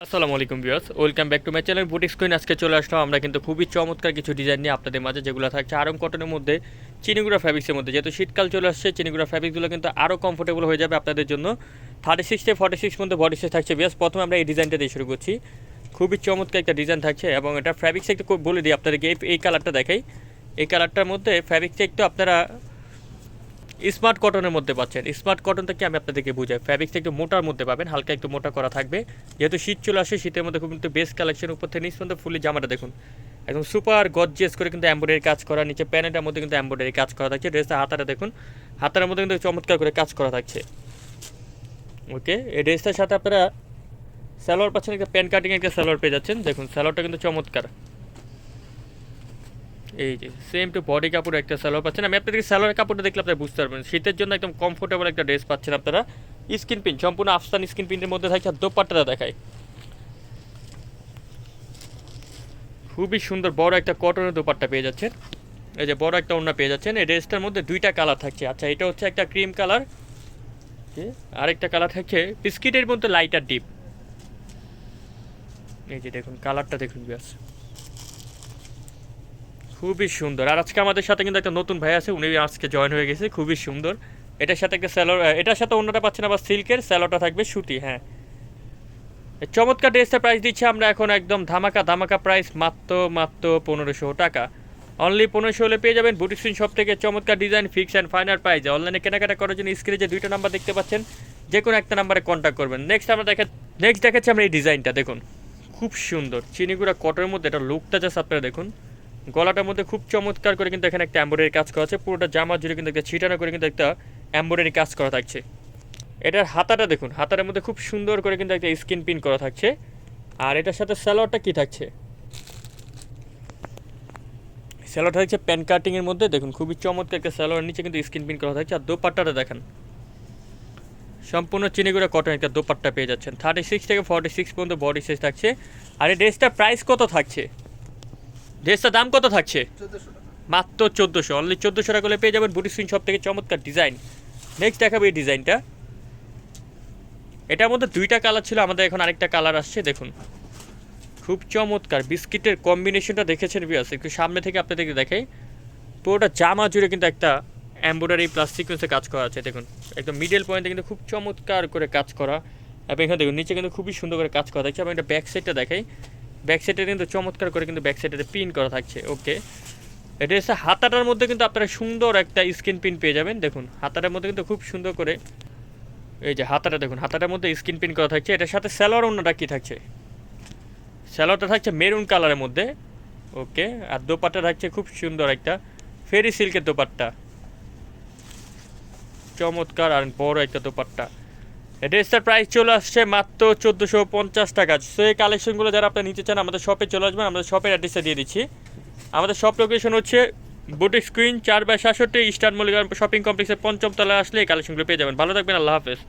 আসসালামু আলাইকুম viewers, welcome back to my channel boutique screen আজকে চলে আসলাম আমরা কিন্তু খুবই চমৎকার কিছু ডিজাইন নিয়ে আপনাদের মাঝে, যেগুলো থাকছে আরং কটনের মধ্যে, চিনিগুড়া ফ্যাব্রিক্সের মধ্যে। যেহেতু শীতকাল চলে আসছে, চিনিগুড়া ফ্যাব্রিকগুলো কিন্তু আরও কমফোর্টেবল হয়ে যাবে আপনাদের জন্য। থার্টি সিক্স থেকে ফর্টি সিক্স মধ্যে বডি সাইজ থাকছে বিয়াস প্রথমে আমরা এই ডিজাইনটা দিয়ে শুরু করছি। খুবই চমৎকার একটা ডিজাইন থাকছে এবং এটা ফ্যাব্রিক্স একটু বলে দিই আপনাদেরকে, এই- কালারটা দেখাই। এই কালারটার মধ্যে ফ্যাব্রিকটা একটু আপনারা স্মার্ট কটনের মধ্যে পাচ্ছেন। স্মার্ট কটনটা কি আমি আপনাদেরকে বুঝাই? ফ্যাব্রিক্সটা একটু মোটার মধ্যে পাবেন, হালকা একটু মোটা করা থাকবে। যেহেতু শীত চলে আসে, শীতের মধ্যে খুব কিন্তু বেস্ট কালেকশন উপর থেকে নিচ পর্যন্ত ফুলি জামাটা দেখুন। একদম সুপার গজ্জেস করে কিন্তু এম্ব্রয়ডারি কাজ করা, নিচে প্যানেটার মধ্যে কিন্তু এম্ব্রয়ডারি কাজ করা থাকছে। ড্রেসটা হাতাটা দেখুন, হাতার মধ্যে কিন্তু চমৎকার করে কাজ করা থাকছে। ওকে এই ড্রেসটার সাথে আপনারা স্যালোয়ার পাচ্ছেন, একটা প্যান কাটিং একটা স্যালোয়ার পেয়ে যাচ্ছেন। দেখুন স্যালোয়ারটা কিন্তু চমৎকার। এই যে সেম টু বডি কাপড় একটা সালোয়ার পাচ্ছেন। আমি আপনাদের সালোয়ার কাপড়টা দেখলে আপনারা বুঝতে পারবেন। শীতের জন্য একদম কমফোর্টেবল একটা ড্রেস পাচ্ছেন আপনারা। স্কিন পিন সম্পূর্ণ আফসান স্কিন পিনের মধ্যে থাকছে আর দোপাট্টাটা দেখায় খুবই সুন্দর বড় একটা কটনের দোপাট্টা পেয়ে যাচ্ছেন। এই যে বড় একটা ওড়না পেয়ে যাচ্ছেন। এই ড্রেসটার মধ্যে দুইটা কালার থাকছে। আচ্ছা এটা হচ্ছে একটা ক্রিম কালার আরেকটা কালার থাকছে বিস্কিটের মধ্যে লাইট আর ডিপ এই যে দেখুন কালারটা দেখুন, ব্যাস। খুবই সুন্দর। আর আজকে আমাদের সাথে কিন্তু একটা নতুন ভাই আছে, উনি আজকে জয়েন হয়ে গেছে, খুবই সুন্দর। এটার সাথে একটা স্যালোর এটার সাথে অন্যটা পাচ্ছেন আবার সিল্কের স্যালোটা থাকবে সুতি হ্যাঁ। চমৎকার ড্রেসটা প্রাইস দিচ্ছি আমরা এখন একদম ধামাকা ধামাকা প্রাইস মাত্র মাত্র পনেরোশো টাকা। অনলি পনেরোশো হলে পেয়ে যাবেন বুটিক স্ক্রিন শপ থেকে চমৎকার design fix and final price অনলাইনে কেনাকাটা করার জন্য স্ক্রিনে যে দুইটা নাম্বার দেখতে পাচ্ছেন যে কোনো একটা নাম্বারে কন্ট্যাক্ট করবেন। নেক্সট আমরা দেখে নেক্সট দেখাচ্ছি আমরা এই ডিজাইনটা দেখুন। খুব সুন্দর চিনিগুড়া কটনের মধ্যে, এটা লুকটা জাস্ট আপনারা দেখুন। গলাটার মধ্যে খুব চমৎকার করে কিন্তু এখানে একটা এম্ব্রয়ডারি কাজ করা আছে। পুরোটা জামা জুড়ে কিন্তু একটা ছিটানো করে কিন্তু একটা এম্ব্রয়ডারি কাজ করা থাকছে। এটার হাতাটা দেখুন হাতার মধ্যে খুব সুন্দর করে কিন্তু একটা স্কিন পিন করা থাকছে। আর এটার সাথে স্যালোয়ারটা কি থাকছে? স্যালোয়ারটা থাকছে প্যান কাটিং এর মধ্যে, দেখুন খুবই চমৎকার একটা স্যালোয়ার নিচে কিন্তু স্কিন পিন করা থাকছে। আর দোপাট্টাটা দেখেন। সম্পূর্ণ চিনিগুড়া কটন একটা দোপাট্টা পেয়ে যাচ্ছেন। থার্টি সিক্স থেকে ফর্টি সিক্স পর্যন্ত বডি সাইজ থাকছে। আর এই ড্রেসটার প্রাইস কত থাকছে? ড্রেসটার দাম কত থাকছে? মাত্র চোদ্দোশো। অনলি চোদ্দোশো টাকা করে পেয়ে যাবেন বুটি স্ক্রিন শপ থেকে চমৎকার ডিজাইন নেক্সট দেখাবো এই ডিজাইনটা এটার মধ্যে দুইটা কালার ছিল, আমাদের এখন আরেকটা কালার আসছে, দেখুন। খুব চমৎকার। বিস্কিটের কম্বিনেশনটা দেখেছেন বিয়াস একটু সামনে থেকে আপনাদেরকে দেখাই। পুরোটা জামা জুড়ে কিন্তু একটা এম্ব্রয়ডারি প্লাস সিকোয়েন্সে কাজ করা আছে, দেখুন। একদম মিডল পয়েন্টে কিন্তু খুব চমৎকার করে কাজ করা। এবং এখানে দেখুন, নিচে কিন্তু খুবই সুন্দর করে কাজ করা। থাকছে এবং একটা ব্যাক সাইডটা দেখাই। ব্যাক সাইডে কিন্তু চমৎকার করে কিন্তু ব্যাক সাইডে পিন করা থাকছে ওকে এটা হচ্ছে হাতাটার মধ্যে কিন্তু আপনারা সুন্দর একটা স্ক্রিন পিন পেয়ে যাবেন, দেখুন। হাতাটার মধ্যে কিন্তু খুব সুন্দর করে, এই যে হাতাটা দেখুন, হাতাটার মধ্যে স্ক্রিন পিন করা থাকছে, এটার সাথে স্যালোয়ার অন্যটা কী থাকছে? স্যালোয়ারটা থাকছে মেরুন কালারের মধ্যে ওকে আর দোপাট্টা থাকছে খুব সুন্দর একটা ফেরি সিল্কের দোপাট্টা। চমৎকার আর বড় একটা দোপাট্টা। ড্রেসটার প্রাইস চলে আসছে মাত্র চোদ্দোশো পঞ্চাশ টাকা। সো এই কালেকশনগুলো যারা আপনি নিতে চান, আমাদের শপে চলে আসবেন, আমাদের শপের অ্যাড্রেসটা দিয়ে দিচ্ছি। আমাদের শপ লোকেশন হচ্ছে বুটিক স্ক্রিন, চার বাই সাতষট্টি, ইস্টার্ন মল্লিকা শপিং কমপ্লেক্সের পঞ্চম তলায় আসলে এই কালেকশনগুলো পেয়ে যাবেন। ভালো থাকবেন, আল্লাহ হাফেজ।